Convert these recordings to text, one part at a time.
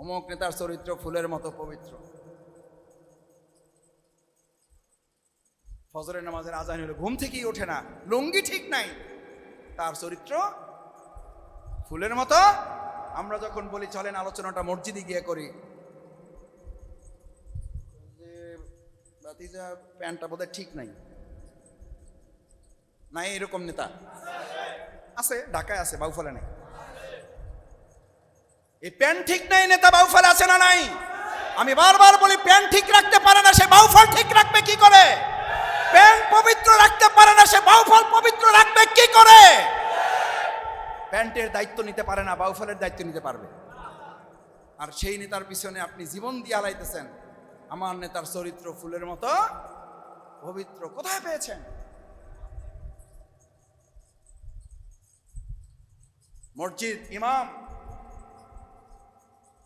অমুক নেতার চরিত্র ফুলের মতো পবিত্র। ফজরের নামাজের আজান হলো, ঘুম থেকেই ওঠে না, লুঙ্গি ঠিক নাই। তার চরিত্র ফুলের মতো। আমরা যখন বলি, চলেন আলোচনাটা মসজিদে গিয়ে করি। যে প্যান্টটা বোধহয় ঠিক নাই। নাই এরকম নেতা। আছে, ঢাকায় আছে, বাউফলে নাই। এই প্যান্ট ঠিক নাই, নেতা বাউফল আছে না নাই? আমি বারবার বলি প্যান্ট ঠিক রাখতে পারে না, সে বাউফল ঠিক রাখবে কি করে? প্যান্ট পবিত্র রাখতে পারে না, সে বাউফল পবিত্র রাখবে কি করে? প্যান্টের দায়িত্ব নিতে পারে না বাউফলের দায়িত্ব নিতে পারবে। আর সেই নেতার পিছনে আপনি জীবন দিয়ে আলাইতেছেন আমার নেতার চরিত্র ফুলের মতো পবিত্র। কোথায় পেয়েছেন? মসজিদ, ইমাম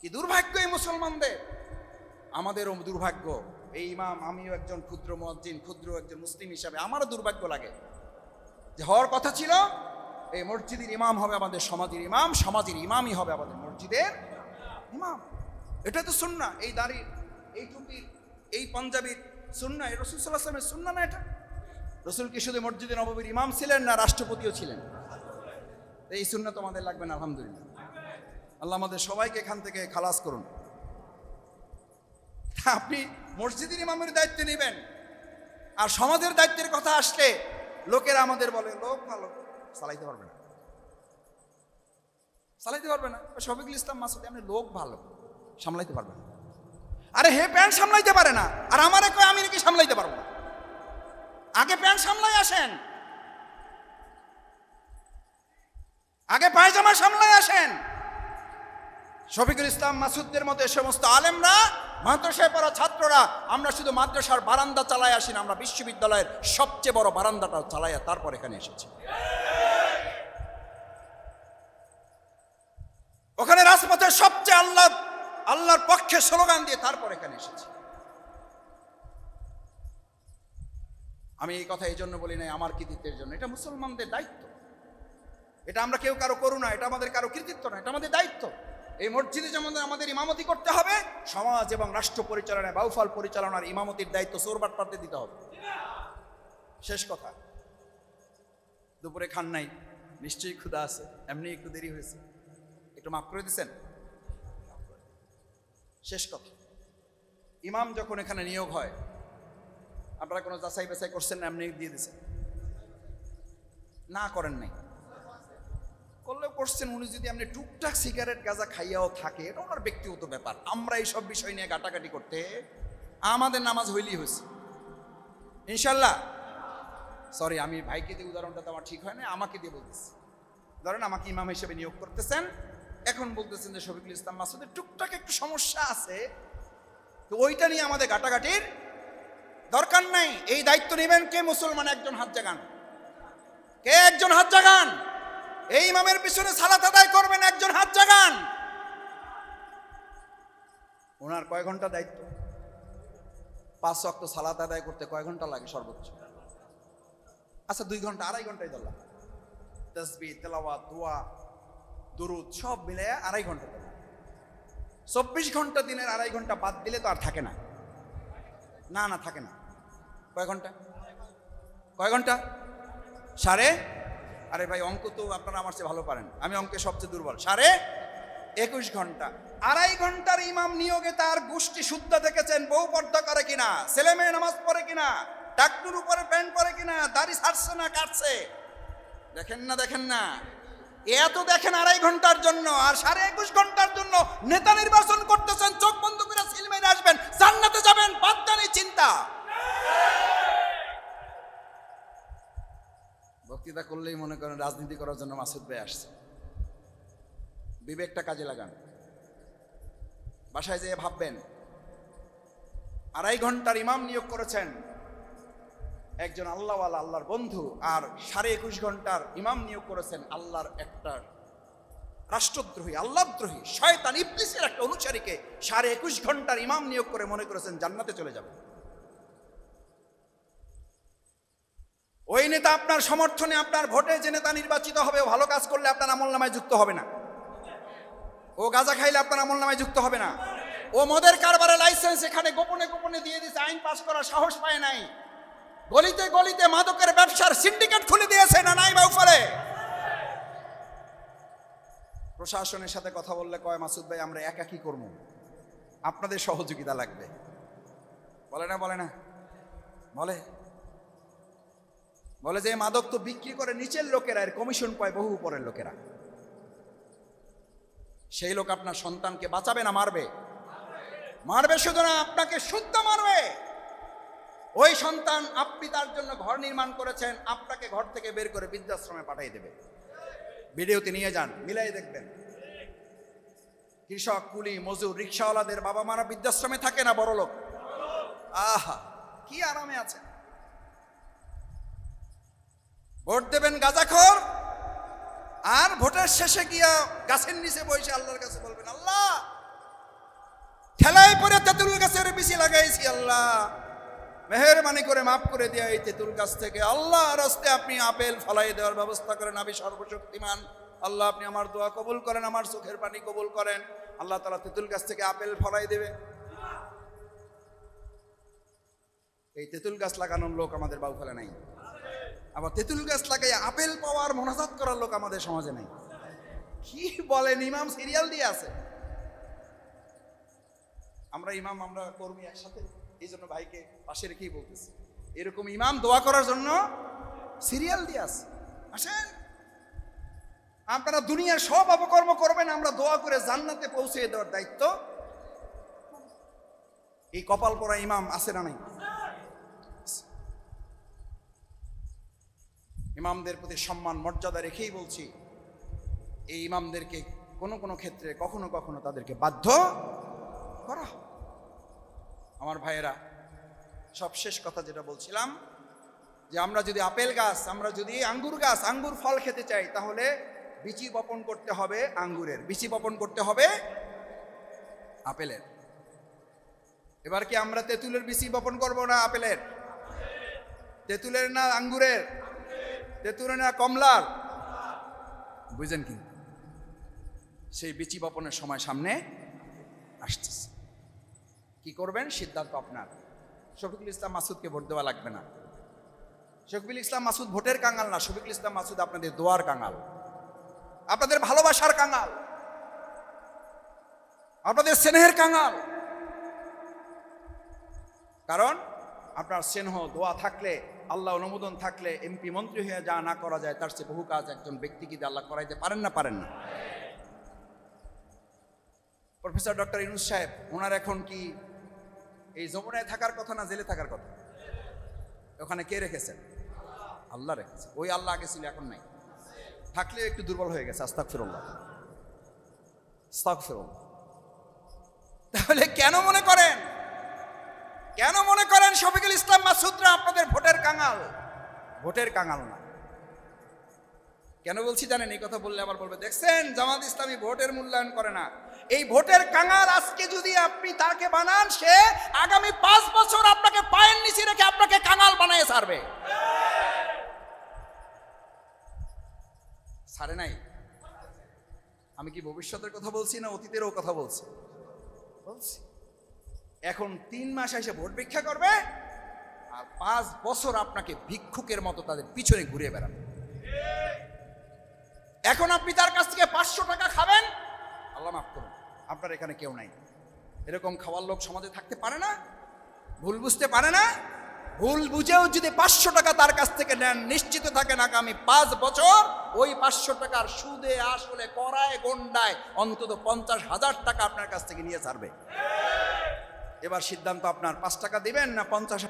কি দুর্ভাগ্য এই মুসলমানদের? আমাদেরও দুর্ভাগ্য। এই ইমাম, আমিও একজন ক্ষুদ্র মসজিদ ক্ষুদ্র একজন মুসলিম হিসাবে আমারও দুর্ভাগ্য লাগে। যে হওয়ার কথা ছিল, এই মসজিদের ইমাম হবে আমাদের সমাজের ইমাম, সমাজের ইমামই হবে আমাদের মসজিদের ইমাম। এটা তো সুন্না এই দাড়ির এই টুপির এই পাঞ্জাবির সুন্না এই রসুল সাল্লাহ আসলামের সুন্না না এটা? রসুল কি শুধু মসজিদে নববীর ইমাম ছিলেন না রাষ্ট্রপতিও ছিলেন? এই সুন্না তোমাদের লাগবে না, আলহামদুলিল্লাহ। আল্লাহ আমাদের সবাইকে এখান থেকে খালাস করুন। আপনি মসজিদের ইমামের দায়িত্ব নেবেন। আর সমাজের দায়িত্বের কথা আসলে লোকেরা আমাদের বলে, লোক ভালো, চালাইতে পারবে না। চালাইতে পারবে না। শফিকুল ইসলাম মাসুদ, আপনি লোক ভালো, সামলাইতে পারবে না। আরে হে প্যান্ট সামলাইতে পারে না। আর আমারে কয়, আমি নাকি সামলাইতে পারব না। আগে প্যান্ট সামলাই আসেন। আগে পায়জামা সামলাই আসেন। শফিকুল ইসলাম মাসুদদের মতো এ সমস্ত আলেমরা, মাদ্রাসায় পড়া ছাত্ররা, আমরা শুধু মাদ্রাসার বারান্দা চালায় আসি না, আমরা বিশ্ববিদ্যালয়ের সবচেয়ে বড় বারান্দাটা চালাইয়া তারপর এখানে এসেছি। ওখানে রাজপথের সবচেয়ে আল্লাহ, আল্লাহর পক্ষে স্লোগান দিয়ে তারপর এখানে এসেছি। আমি এই কথা এই জন্য বলি নাই, আমার কৃতিত্বের জন্য। এটা মুসলমানদের দায়িত্ব। এটা আমরা কেউ কারও করু না এটা আমাদের কারও কৃতিত্ব না, এটা আমাদের দায়িত্ব। এই মসজিদে যেমন আমাদের ইমামতি করতে হবে, সমাজ এবং রাষ্ট্র পরিচালনায়, বাউফল পরিচালনার ইমামতির দায়িত্ব সোরবাট পাতে দিতে হবে। শেষ কথা। দুপুরে খান নাই, নিশ্চয়ই ক্ষুধা আছে, এমনি একটু দেরি হয়েছে। একটু মাফ করে দিচ্ছেন শেষ কথা। ইমাম যখন এখানে নিয়োগ হয়, আপনারা কোনো যাচাই বাছাই করছেন না, এমনি দিয়ে দিচ্ছেন না করেন নাই। করলেও করছেন, উনি যদি আপনি টুকটাক সিগারেট গাঁজা খাইয়াও থাকে, এটা ওনার ব্যক্তিগত ব্যাপার। আমরা এইসব বিষয় নিয়ে গাটাগাটি করতে আমাদের নামাজ হইলেই হয়েছে। ইনশাল্লাহ। সরি আমি ভাইকে দিয়ে উদাহরণটা আমার ঠিক হয় না আমাকে দিয়ে বলতেছি। ধরেন আমাকে ইমাম হিসেবে নিয়োগ করতেছেন, এখন বলতেছেন যে শফিকুল ইসলাম মাসুদের টুকটাক একটু সমস্যা আছে, তো ওইটা নিয়ে আমাদের গাটাগাটির দরকার নাই। এই দায়িত্ব নেবেন কে? মুসলমান একজন হাত জাগান। কে একজন হাত জাগান? এই ইমামের পিছনে সালাত আদায় করবেন একজন হাত জাগান। ওনার কয় ঘণ্টা দায়িত্ব? পাঁচ অক্ট সালাত আদায় করতে কয় ঘণ্টা লাগে সর্বোচ্চ? আচ্ছা দুই ঘণ্টা, আড়াই ঘন্টায় ধরলাম তসবি তেলাওয়া দোয়া, দুরুদ সব মিলে আড়াই ঘণ্টা ধরলাম চব্বিশ ঘণ্টা দিনের আড়াই ঘণ্টা বাদ দিলে তো আর থাকে না। না না, থাকে না। কয় ঘণ্টা? কয় ঘণ্টা? সাড়ে আরে ভাই, অঙ্ক তো আপনারা আমার চেয়ে ভালো পারেন। আমি অঙ্কে সবচেয়ে দুর্বল। সাড়ে একুশ ঘণ্টা। আড়াই ঘণ্টার ইমাম নিয়োগে তার গোষ্ঠী শুদ্ধ দেখেছেন, বউ পর্দা করে কিনা, ছেলে মেয়ে নামাজ পড়ে কিনা, ডাক্তুর উপরে প্যান্ট পরে কিনা, দাড়ি ছাড়ছে না, কাটছে। দেখেন না দেখেন না। এত দেখেন আড়াই ঘণ্টার জন্য, আর সাড়ে একুশ ঘণ্টার জন্য নেতা নির্বাচন করতেছেন, চোখ বন্ধ করে সিলমেরে আসবেন, জান্নাতে যাবেন বাদদানি চিন্তা। বক্তৃতা করলেই মনে করেন রাজনীতি করার জন্য মাসুদ ভাই আসছে। বিবেকটা কাজে লাগান। বাসায় যেয়ে ভাববেন, আড়াই ঘণ্টার ইমাম নিয়োগ করেছেন, একজন আল্লাহওয়ালা, আল্লাহর বন্ধু, আর সাড়ে একুশ ঘণ্টার ইমাম নিয়োগ করেছেন আল্লাহর একটা রাষ্ট্রদ্রোহী, আল্লাহদ্রোহী, শয়তান, ইবলিসের একটা অনুসারীকে সাড়ে একুশ ঘণ্টার ইমাম নিয়োগ করে মনে করেছেন জান্নাতে চলে যাবে ওই নেতা আপনার সমর্থনে আপনার ভোটে যে নেতা নির্বাচিত হবে, ও ভালো কাজ করলে আপনার আমল নামায় যুক্ত হবে না। ও গাঁজা খাইলে আপনার আমল নামায় যুক্ত হবে না। ও মদের কারবারে লাইসেন্স এখানে গোপনে গোপনে দিয়ে দিয়েছে আইন পাস করার সাহস পায় নাই। গলিতে গলিতে মাদকের ব্যবসার সিন্ডিকেট খুলে দিয়েছে, না নাই বা উপরে? প্রশাসনের সাথে কথা বললে কয়, মাসুদ ভাই, আমরা একা কি করব? আপনাদের সহযোগিতা লাগবে। বলে না বলে না। বলে বলে যে মাদক তো বিক্রি করে নিচের লোকেরা, এর কমিশন পায় বহু উপরের লোকেরা। সেই লোক আপনার সন্তানকে বাঁচাবে না, মারবে? মারবে শুধু না, আপনাকে শুদ্ধ মারবে। ওই সন্তান আপনি তার জন্য ঘর নির্মাণ করেছেন, আপনাকে ঘর থেকে বের করে বৃদ্ধাশ্রমে পাঠিয়ে দেবে। ভিডিওতে নিয়ে যান, মিলাই দেখবেন। কৃষক, কুলি, মজুর, রিক্সাওয়ালাদের বাবা মারা বৃদ্ধাশ্রমে থাকে না বড় লোক আহা, কি আরামে আছে ভোট দেবেন গাজাখর, আর ভোটের শেষে গিয়া গাছের নিচে বসে আল্লাহর কাছে বলবেন, আল্লাহ, ঠেলায় পরে তেঁতুল গাছের বেশি লাগাইছি, আল্লাহ। মেহরবানি করে মাফ করে দেয়া এই তেঁতুল গাছ থেকে আল্লাহ রাস্তে আপনি আপেল ফলাই দেওয়ার ব্যবস্থা করেন, আমি সর্বশক্তিমান। আল্লাহ, আপনি আমার দোয়া কবুল করেন, আমার চোখের পানি কবুল করেন। আল্লাহ তালা তেঁতুল গাছ থেকে আপেল ফলাই দেবে। এই তেঁতুল গাছ লাগানোর লোক আমাদের বাউ ফেলে নাই। আবার তেঁতুল গাছ লাগাই আপেল পাওয়ার মনাজাত করার লোক আমাদের সমাজে নাই। কি বলেন, ইমাম সিরিয়াল দিয়ে আছে। আমরা ইমাম, আমরা কর্মী একসাথে, এই জন্য ভাইকে পাশে রেখেই বলতেছি। এরকম ইমাম দোয়া করার জন্য সিরিয়াল দিয়ে আছে। আসেন। আপনারা দুনিয়ার সব অপকর্ম করবেন, আমরা দোয়া করে জান্নাতে পৌঁছে দেওয়ার দায়িত্ব। এই কপাল পরা ইমাম আছে না নাই? ইমামদের প্রতি সম্মান, মর্যাদা রেখেই বলছি, এই ইমামদেরকে কোনো কোনো ক্ষেত্রে কখনো কখনো তাদেরকে বাধ্য করা। আমার ভাইয়েরা সব শেষ কথা যেটা বলছিলাম, যে আমরা যদি আপেল গাছ, আমরা যদি আঙ্গুর গাছ, আঙ্গুর ফল খেতে চাই, তাহলে বিচি বপন করতে হবে আঙ্গুরের। বিচি বপন করতে হবে আপেলের। এবার কি আমরা তেঁতুলের বিচি বপন করব না আপেলের? তেঁতুলের না আঙ্গুরের? তেঁতুলের না কমলার? বুঝেন কি সেই বিচি বপনের সময় সামনে আসতেছে। কি করবেন? সিদ্ধান্ত আপনার। শফিকুল ইসলাম মাসুদকে ভোট দেওয়া লাগবে না। শফিকুল ইসলাম মাসুদ ভোটের কাঙাল না। শফিকুল ইসলাম মাসুদ আপনাদের দোয়ার কাঙাল। আপনাদের ভালোবাসার কাঙাল। আপনাদের স্নেহের কাঙাল। কারণ আপনার স্নেহ, দোয়া থাকলে আল্লাহ অনুমোদন থাকলে এমপি মন্ত্রী হয়ে যা না করা যায়, তার চেয়ে বহু কাজ একজন ব্যক্তিকে দিয়ে আল্লাহ করাইতে পারেন না পারেন না? প্রফেসর ডক্টর ইনুস সাহেব, ওনার এখন কি এই যমুনায় থাকার কথা না জেলে থাকার কথা? ওখানে কে রেখেছেন? আল্লাহ রেখেছে। ওই আল্লাহ আগে ছিল, এখন নাই। থাকলে একটু দুর্বল হয়ে গেছে আস্তাক ফিরল্লাহ আস্তাক ফিরল্লাহ তাহলে কেন মনে করেন? কেন মনে করেন শফিকুল ইসলাম মাসুদরা আপনাদের ভোটের কাঙাল? ভোটের কাঙাল না। কেন বলছি জানেন, এই কথা বললে আবার বলবে, দেখছেন, জামাত ইসলামী ভোটের মূল্যায়ন করে না। এই ভোটের কাঙাল আজকে যদি আপনি তাকে বানান, সে আগামী পাঁচ বছর আপনাকে পায়ের নিচে রেখে আপনাকে কাঙাল বানিয়ে ছাড়বে। সারে নাই? আমি কি ভবিষ্যতের কথা বলছি না অতীতেরও কথা বলছি? বলছি। এখন তিন মাস এসে ভোট ভিক্ষা করবে আর পাঁচ বছর আপনাকে ভিক্ষুকের মতো তাদের পিছনে ঘুরে বেড়াবে। এখন আপনি তার কাছ থেকে পাঁচশো টাকা খাবেন। আল্লাহ মাফ করুন, আপনার এখানে কেউ নাই। এরকম খাওয়ার লোক সমাজে থাকতে পারে না, ভুল বুঝতে পারে না। ভুল বুঝেও যদি পাঁচশো টাকা তার কাছ থেকে নেন, নিশ্চিত থাকেন আগামী পাঁচ বছর ওই পাঁচশো টাকার সুদে, আসলে করায় গন্ডায় অন্তত পঞ্চাশ হাজার টাকা আপনার কাছ থেকে নিয়ে ছাড়বে। এবার সিদ্ধান্ত আপনার। পাঁচ টাকা দিবেন না পঞ্চাশ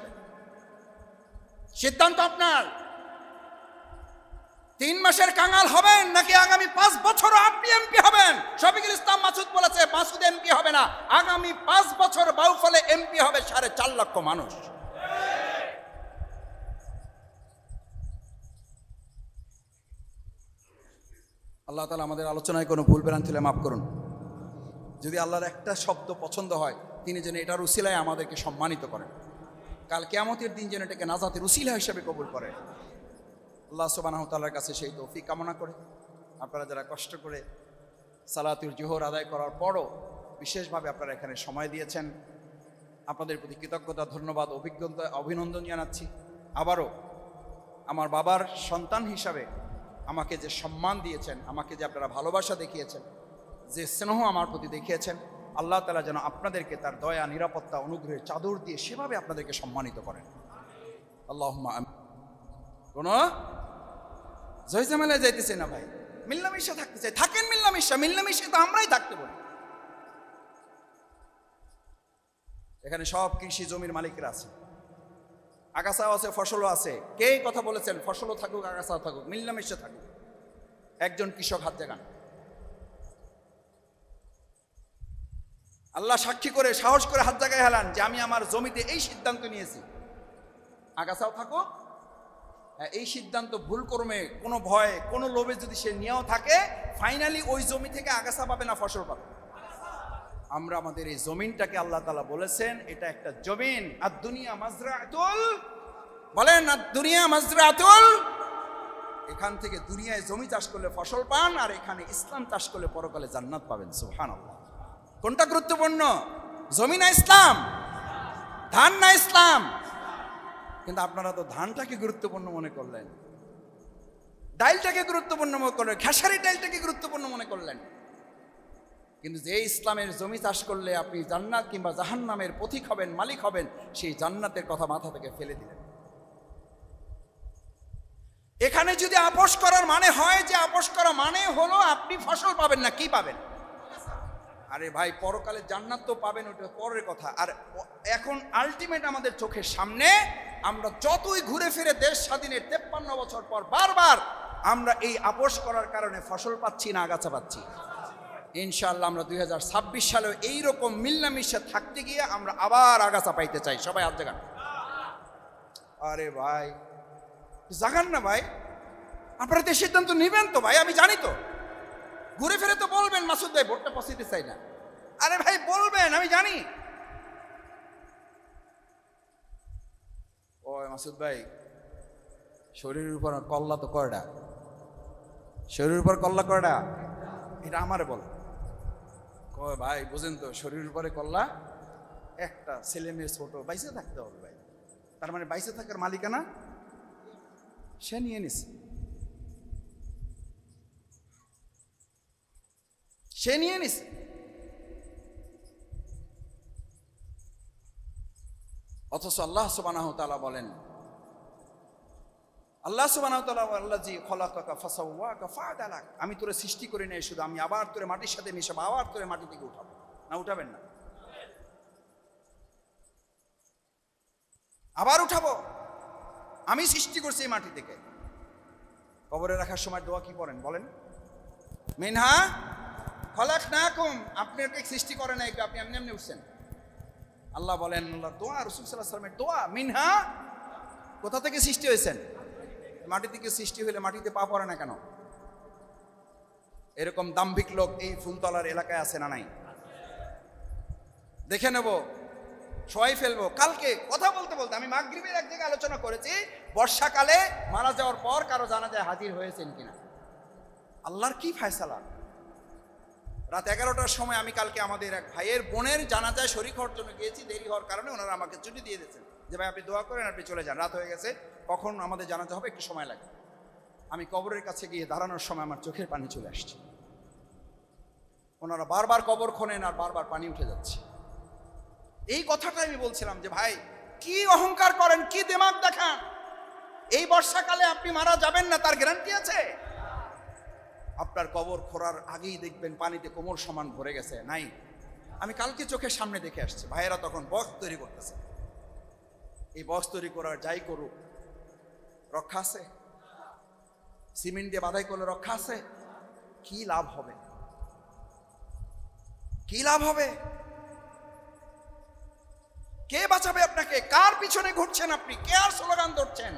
সিদ্ধান্ত আপনার। তিন মাসের কাঙাল হবেন নাকি আগামী পাঁচ বছর আপনি এমপি হবেন? শফিকুল ইসলাম মাসুদ বলেছে মাসুদ এমপি হবে না। আগামী পাঁচ বছর বাউফলে এমপি হবে সাড়ে চার লক্ষ মানুষ। আল্লাহ তালা আমাদের আলোচনায় কোনো ভুল ভ্রান্তি হলে মাফ করুন। যদি আল্লাহর একটা শব্দ পছন্দ হয় তিনি যেন এটার উসিলায় আমাদেরকে সম্মানিত করেন। কাল কেয়ামতের দিন যেন এটাকে নাজাতের উসিলা হিসেবে কবুল করেন আল্লাহ সুবাহ তাল্লার কাছে সেই তৌফিক কামনা করে। আপনারা যারা কষ্ট করে সালাতুল জোহর আদায় করার পরও বিশেষভাবে আপনারা এখানে সময় দিয়েছেন, আপনাদের প্রতি কৃতজ্ঞতা, ধন্যবাদ, অভিজ্ঞতা, অভিনন্দন জানাচ্ছি। আবারও আমার বাবার সন্তান হিসাবে আমাকে যে সম্মান দিয়েছেন, আমাকে যে আপনারা ভালোবাসা দেখিয়েছেন, যে স্নেহ আমার প্রতি দেখিয়েছেন আল্লাহ তালা যেন আপনাদেরকে তার দয়া, নিরাপত্তা, অনুগ্রহের চাদর দিয়ে সেভাবে আপনাদেরকে সম্মানিত করেন। আল্লাহ কোন জয় জামেলায় যাইতেছে না ভাই? মিল্লামিশা থাকতে চাই। থাকেন মিল্লামিশা মিল্লামিশা তো আমরাই থাকতে বলি এখানে সব কৃষি জমির মালিকরা আছে। আগাছাও আছে, ফসলও আছে। কে কথা বলেছেন? ফসলও থাকুক, আগাছাও থাকুক, মিল্লামিশা থাকুক। একজন কৃষক হাত জাগান আল্লাহ সাক্ষী করে সাহস করে হাত জায়গায় হেলান যে আমি আমার জমিতে এই সিদ্ধান্ত নিয়েছি। আগাছাও থাকো। হ্যাঁ, এই সিদ্ধান্ত ভুল কর্মে কোনো ভয় কোনো লোভে যদি সে নিয়েও থাকে ফাইনালি ওই জমি থেকে আগাছা পাবে না ফসল পাবে। আমরা আমাদের এই জমিনটাকে আল্লাহ তালা বলেছেন এটা একটা জমিন। আর দুনিয়া মাজরা আতুল বলেন আর দুনিয়া মাজরা আতুল এখান থেকে দুনিয়ায় জমি চাষ করলে ফসল পান আর এখানে ইসলাম চাষ করলে পরকালে জান্নাত পাবেন। সুহান আল্লাহ কোনটা গুরুত্বপূর্ণ? জমি না ইসলাম? ধান না ইসলাম? কিন্তু আপনারা তো ধানটাকে গুরুত্বপূর্ণ মনে করলেন। ডাইলটাকে গুরুত্বপূর্ণ মনে করলেন। খেসারি ডাইলটাকে গুরুত্বপূর্ণ মনে করলেন। কিন্তু যে ইসলামের জমি চাষ করলে আপনি জান্নাত কিংবা জাহান্নামের পথিক হবেন, মালিক হবেন, সেই জান্নাতের কথা মাথা থেকে ফেলে দিলেন। এখানে যদি আপোষ করার মানে হয় যে, আপোষ করা মানে হলো আপনি ফসল পাবেন না, কি পাবেন? আরে ভাই, পরকালে জান্নাত তো পাবেন, ওটা পরের কথা। আর এখন আলটিমেট আমাদের চোখের সামনে, আমরা যতই ঘুরে ফিরে দেশ স্বাধীনের তেপ্পান্ন বছর পর বারবার আমরা এই আপোষ করার কারণে ফসল পাচ্ছি না, আগাছা পাচ্ছি। ইনশাআল্লাহ আমরা দুই হাজার ছাব্বিশ সালে এইরকম মিল্লামিশা থাকতে গিয়ে আমরা আবার আগাছা পাইতে চাই। সবাই হাত জাগান। আরে ভাই, জাগান না ভাই। আপনারা তো সিদ্ধান্ত নেবেন তো ভাই, আমি জানি তো। ঘুরে ফিরে তো বলবেন মাসুদ ভাই ভোটটা পছাইতে চাই না। আরে ভাই বলবেন আমি জানি। ও মাসুদ ভাই শরীরের উপর কল্লা তো কয়টা শরীরের উপর কল্লা কয়টা এটা আমারে বল। কয় ভাই বুঝেন তো শরীরের উপরে কল্লা? একটা ছেলে মেয়ে ছোট বাইসে থাকতে হবে ভাই। তার মানে বাইসে থাকার মালিকানা সে নিয়ে নিছে। সে নিয়ে নিছে অথচ আল্লাহ সুবানাহ তালা বলেন, আল্লাহ সুবানাহ তালা আল্লাহ আমি তোরে সৃষ্টি করি নাই শুধু, আমি আবার তোরে মাটির সাথে মিশাবো, আবার তোরে মাটি থেকে উঠাবো। না উঠাবেন না। আবার উঠাবো। আমি সৃষ্টি করছি এই মাটি থেকে। কবরে রাখার সময় দোয়া কি পড়েন? বলেন। মিনহা ফলাক না কম আপনি ওকে সৃষ্টি করে নাই, আপনি এমনি এমনি উঠছেন। আল্লাহ বলেন, আল্লাহ দোয়া, রসুল সাল্লাহ সাল্লামের দোয়া, মিনহা, কোথা থেকে সৃষ্টি হয়েছেন? মাটি থেকে সৃষ্টি হলে মাটিতে পা পড়ে না কেন? এরকম দাম্ভিক লোক এই ফুলতলার এলাকায় আছে না নাই? দেখে নেব সবাই ফেলব, কালকে কথা বলতে বলতে আমি মাগরিবের এক জায়গায় আলোচনা করেছি, বর্ষাকালে মারা যাওয়ার পর কারও জানা যায় হাজির হয়েছেন কিনা? আল্লাহর কি ফায়সালা? রাত এগারোটার সময় আমি কালকে আমাদের এক ভাইয়ের বোনের জানাজায় শরিক হওয়ার জন্য গিয়েছি, দেরি হওয়ার কারণে ওনারা আমাকে ছুটি দিয়ে দিয়েছেন। যে ভাই আপনি দোয়া করেন, আপনি চলে যান, রাত হয়ে গেছে, কখন আমাদের জানাজা হবে একটু সময় লাগবে আমি কবরের কাছে গিয়ে দাঁড়ানোর সময় আমার চোখের পানি চলে আসছে। ওনারা বারবার কবর খোনেন আর বারবার পানি উঠে যাচ্ছে। এই কথাটা আমি বলছিলাম যে, ভাই, কি অহংকার করেন, কি দেমাগ দেখান? এই বর্ষাকালে আপনি মারা যাবেন না, তার গ্যারান্টি আছে? আপনার কবর খোরার আগেই দেখবেন পানিতে কোমর সমান ভরে গেছে, নাই? আমি কালকে চোখের সামনে দেখে আসছি, ভাইয়েরা তখন বক্স তৈরি করতেছে। এই বক্স তৈরি করার যাই করুক, রক্ষা আছে? সিমেন্ট দিয়ে বাধাই করলে রক্ষা আছে? কি লাভ হবে? কি লাভ হবে? কে বাঁচাবে আপনাকে? কার পিছনে ঘুরছেন আপনি? কে আর স্লোগান ধরছেন?